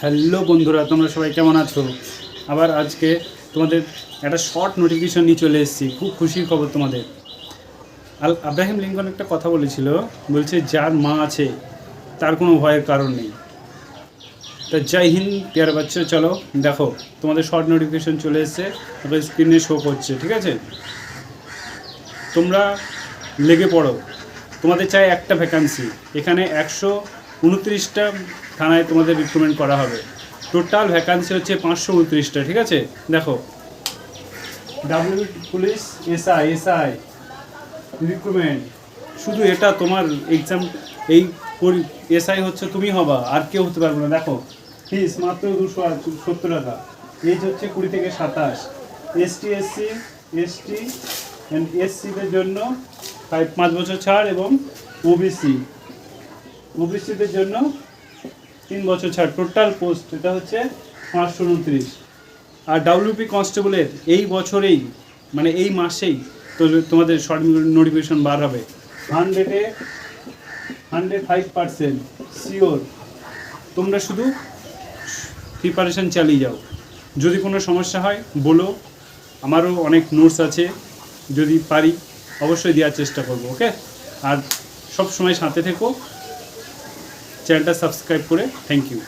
Hello বন্ধুরা, তোমরা সবাই কেমন আছো? আবার আজকে তোমাদের একটা শর্ট নোটিফিকেশন নিয়ে চলে এসেছি, খুব খুশির খবর তোমাদের। আল আব্রাহিম লিঙ্কন একটা কথা বলেছিল, বলছে, যার মা আছে, তার কোনো ভয়ের কারণ নেই। তা জয় হিন্দ পেয়ার বাচ্চা, চলো দেখো, তোমাদের শর্ট নোটিফিকেশন চলে এসছে, তারপরে স্ক্রিনে শো করছে, ঠিক আছে? তোমরা লেগে পড়ো। তোমাদের চাই একটা ভ্যাকান্সি এখানে একশো উনত্রিশটা থানায় তোমাদের রিক্রুটমেন্ট করা হবে। টোটাল ভ্যাকান্সি হচ্ছে পাঁচশো উনত্রিশটা, ঠিক আছে? দেখো। W police SI SI recruitment শুধু এটা তোমার এক্সাম এই এসআই হচ্ছে তুমি হবা, আর কেউ হতে পারবে না। দেখো ফিস মাত্র দুশো সত্তর টাকা এজ হচ্ছে কুড়ি থেকে সাতাশ। এসটি এসসি এসটি অ্যান্ড এসসিদের জন্য ফাইভ পাঁচ বছর ছাড় এবং ওবিসি ওবিসিদের জন্য তিন বছর ছাড়। টোটাল পোস্ট এটা হচ্ছে পাঁচশো উনত্রিশ। আর ডাব্লিউপি কনস্টেবলের এই বছরেই মানে এই মাসেই তো তোমাদের শর্ট নোটিফিকেশন বার হবে। হান্ড্রেডে হান্ড্রেড ফাইভ পার্সেন্ট শিওর তোমরা শুধু প্রিপারেশন চালিয়ে যাও। যদি কোনো সমস্যা হয়, বলো। আমারও অনেক নোটস আছে। যদি পারি, অবশ্যই দেওয়ার চেষ্টা করব ওকে আর সব সময় সাথে থেকো। চ্যানেলটা সাবস্ক্রাইব করে থ্যাংক ইউ